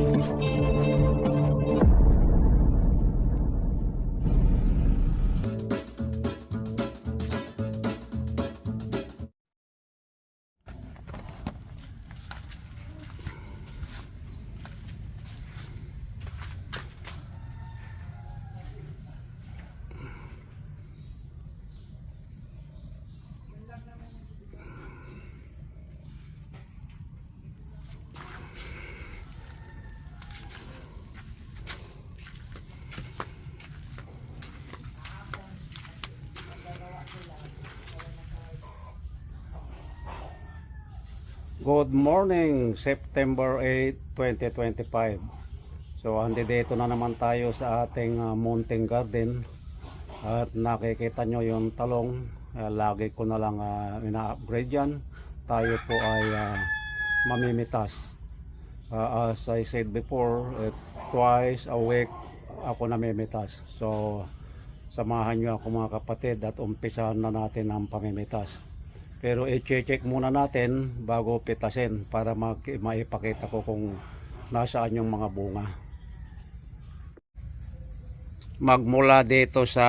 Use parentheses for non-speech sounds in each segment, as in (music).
なるほど。Good morning, September 8, 2025. So, andi dito na naman tayo sa ating uh, mountain garden. At nakikita nyo yung talong. Uh, lagi ko na lang uh, ina-upgrade yan. Tayo po ay uh, mamimitas. Uh, as I said before, eh, twice a week ako namimitas. So, samahan nyo ako mga kapatid at umpisahan na natin ang pamimitas. Pero i-check muna natin bago pitasin para maipakita ko kung nasaan yung mga bunga. Magmula dito sa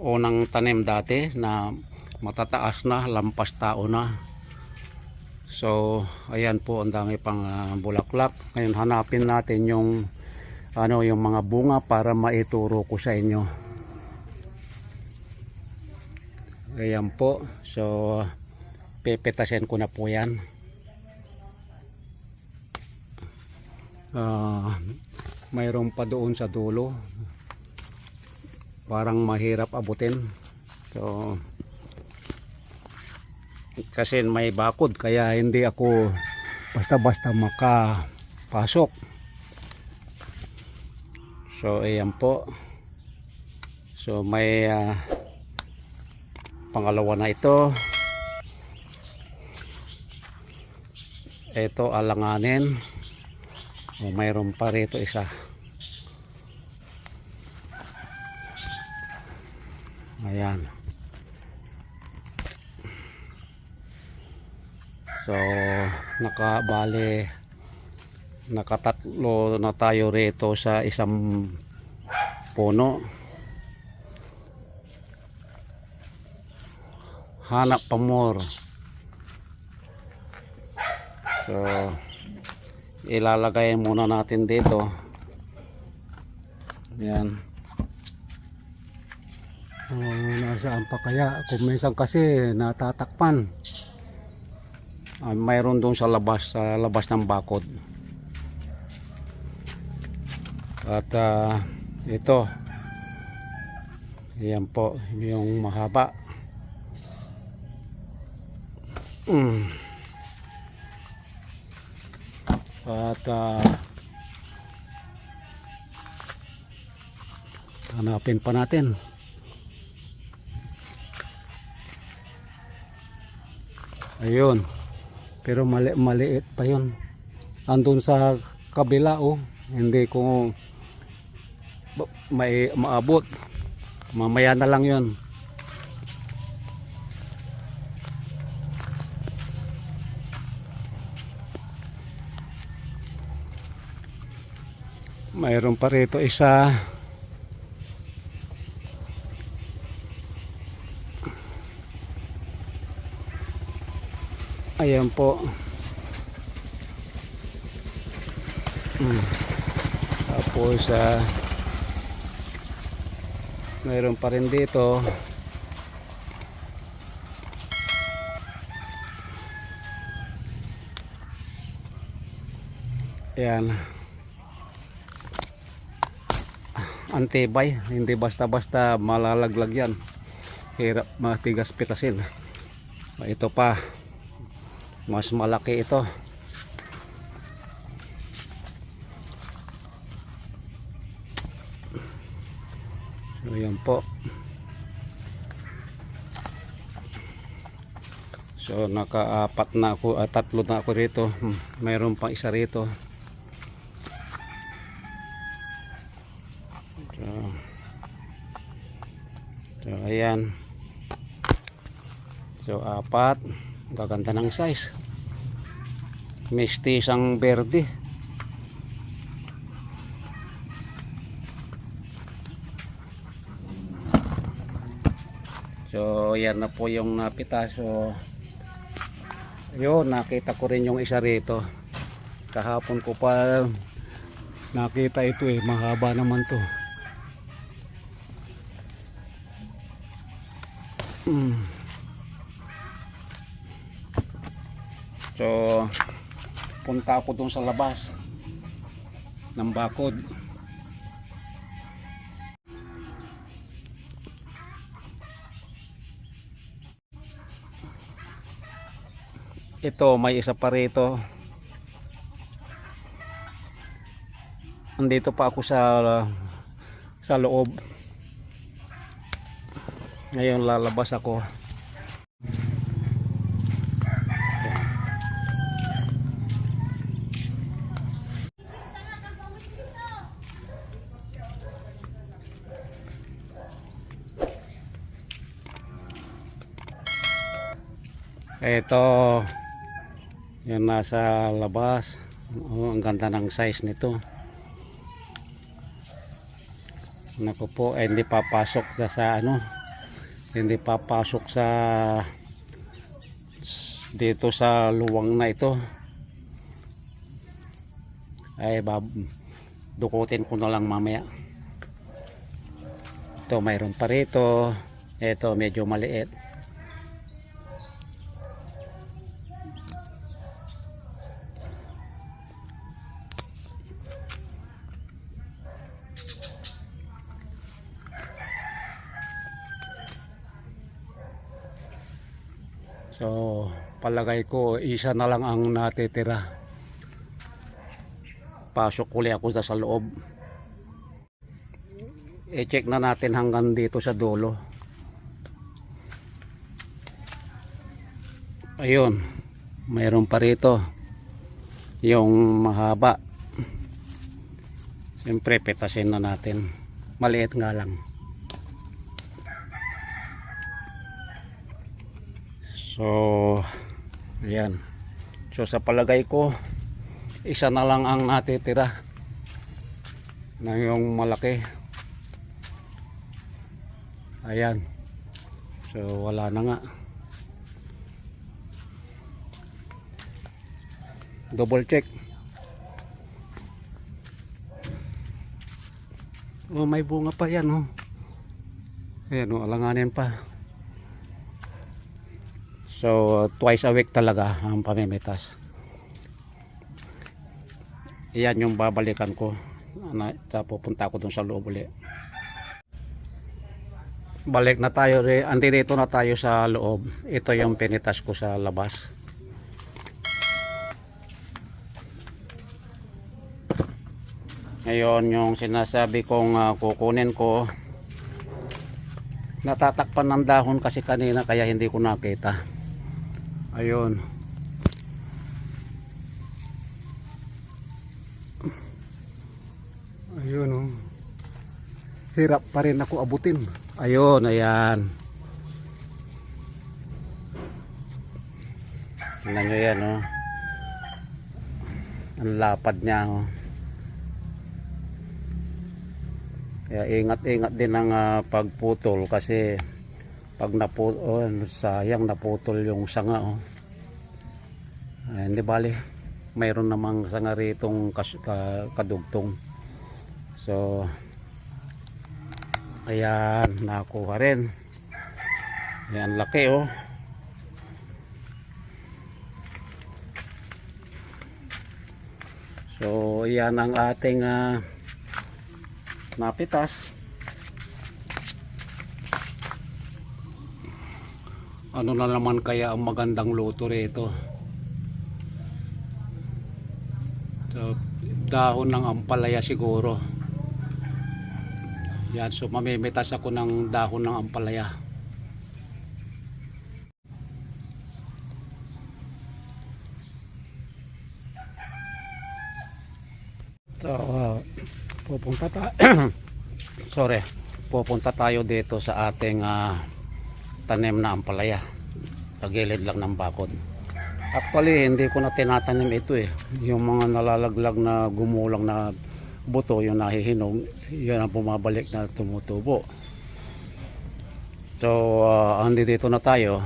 unang tanim dati na matataas na, lampas tao na. So, ayan po ang dami pang ah, bulaklak. Ngayon hanapin natin yung ano yung mga bunga para maituro ko sa inyo. Ayan po. So, pepetasin ko na po yan. Ah, mayroon pa doon sa dulo. Parang mahirap abutin. So, kasi may bakod kaya hindi ako basta-basta makapasok. So, ayan po. So, may ah, pangalawa na ito. Ito alanganin. O mayroon pa rito isa. Ayan. So nakabali nakatatlo na tayo rito sa isang puno hanap pa more. So ilalagay muna natin dito. Yan oh, nasaan pa kaya? Kung minsan kasi natatakpan. Ah, mayroon doon sa labas sa labas ng bakod. At ah, ito. Yan po yung mahaba Mm. At ah, hanapin pa natin. Ayun. Pero mali maliit pa 'yon. Andun sa kabila oh. Hindi ko may maabot. Mamaya na lang 'yon. Mayroon pa rito isa. Ayan po. Hmm. Tapos ah mayroon pa rin dito. Ayan. Antibay. Hindi basta-basta malalaglag yan. Hirap matigas pitasin. Ito pa. Mas malaki ito. So yan po. So nakaapat na ako at tatlo na ako rito. Hmm, mayroon pang isa rito ayan. So apat. Gaganda ng size. Mistis ang verde so yan na po yung napita. So yun nakita ko rin yung isa rito. Kahapon ko pa nakita ito eh. Mahaba naman to. Mm. So, punta ako dun sa labas ng bakod. Ito, may isa pa rito. Andito pa ako sa sa loob. Ngayon lalabas ako. Ito, yung nasa labas. Oh, ang ganda ng size nito. Naku po, eh, hindi papasok sa ano, hindi papasok sa dito sa luwang na ito. Ay, bab, dukutin ko na lang mamaya. Ito, mayroon pa rito. Ito, medyo maliit. So, palagay ko isa na lang ang natitira. Pasok uli ako sa, loob. I-check na natin hanggang dito sa dulo. Ayun, mayroon pa rito yung mahaba. Siyempre, petasin na natin. Maliit nga lang. So, ayan. So, sa palagay ko, isa na lang ang natitira na yung malaki. Ayan. So, wala na nga. Double check. Oh, may bunga pa yan, oh. Ayan, oh, alanganin pa. So, twice a week talaga ang pamimitas. Iyan yung babalikan ko. Sa pupunta ako dun sa loob uli. Balik na tayo. Andi dito na tayo sa loob. Ito yung pinitas ko sa labas. Ngayon yung sinasabi kong ah, kukunin ko natatakpan ng dahon kasi kanina kaya hindi ko nakita. Ayun. Ayun oh. Hirap pa rin ako abutin. Ayun, ayan. Tingnan nyo yan oh. Ang lapad niya oh. Kaya ingat-ingat din ang ah, pagputol kasi pag naputol, oh, sayang naputol yung sanga oh. Ay, hindi bali. Mayroon namang sanga ritong kas, ka, kadugtong. So ayan, nakuha rin. Ayan, laki oh. So, yan ang ating ah, napitas. Ano na naman kaya ang magandang luto rito? So, dahon ng ampalaya siguro. Yan, so mamimitas ako ng dahon ng ampalaya. So, uh, pupunta ta (clears throat) sorry pupunta tayo dito sa ating ah, tanim na ampalaya sa gilid lang ng bakod actually hindi ko na tinatanim ito eh yung mga nalalaglag na gumulang na buto yung nahihinog yun ang bumabalik na tumutubo So, uh, andi dito na tayo.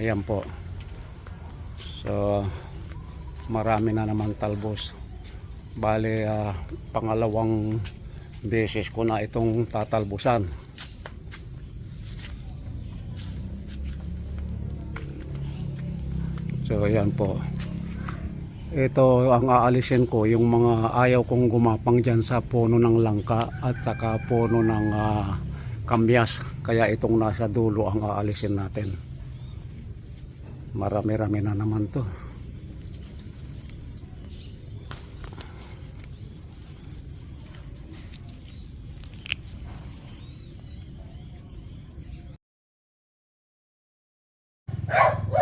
Ayan po. So, marami na naman talbos. Bale, ah, pangalawang beses ko na itong tatalbusan. So, ayan po. Ito ang aalisin ko, yung mga ayaw kong gumapang dyan sa puno ng langka at saka puno ng ah, kambyas. Kaya itong nasa dulo ang aalisin natin. Marami-rami na naman to.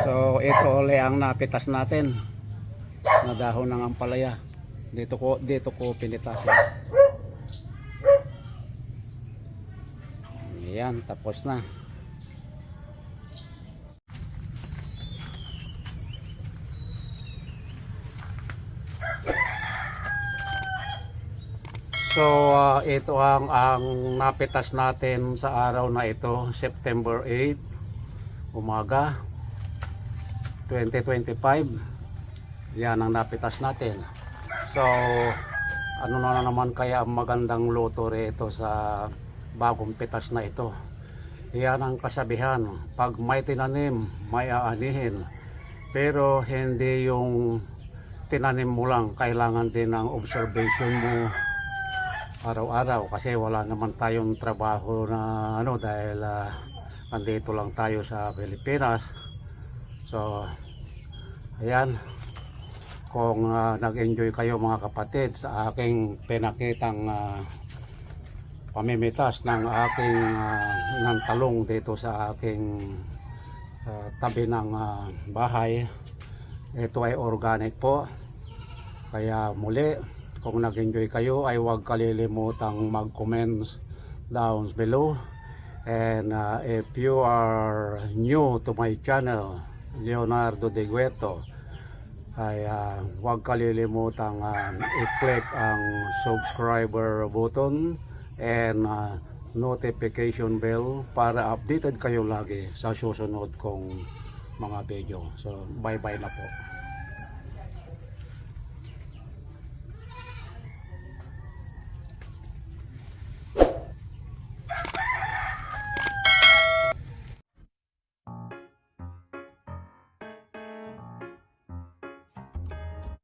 So ito uli ang napitas natin na dahon ng ampalaya. Dito ko dito ko pinitasin. Ayan, tapos na. So ah, ito ang ang napitas natin sa araw na ito, September 8, umaga 2025. Yan ang napitas natin. So ano na naman kaya ang magandang luto rito sa bagong pitas na ito. Yan ang kasabihan. Pag may tinanim, may aanihin. Pero hindi yung tinanim mo lang. Kailangan din ng observation mo araw-araw kasi wala naman tayong trabaho na ano dahil ah, andito lang tayo sa Pilipinas. So, ayan. Kung ah, nag-enjoy kayo mga kapatid sa aking pinakitang ah, pamimitas ng aking ah, ng talong dito sa aking ah, tabi ng ah, bahay. Ito ay organic po. Kaya muli, kung nag-enjoy kayo ay huwag kalilimutang mag-comment down below. And uh, if you are new to my channel, Leonardo De Gueto, ay uh, huwag kalilimutang uh, i-click ang subscriber button and uh, notification bell para updated kayo lagi sa susunod kong mga video. So, bye-bye na po.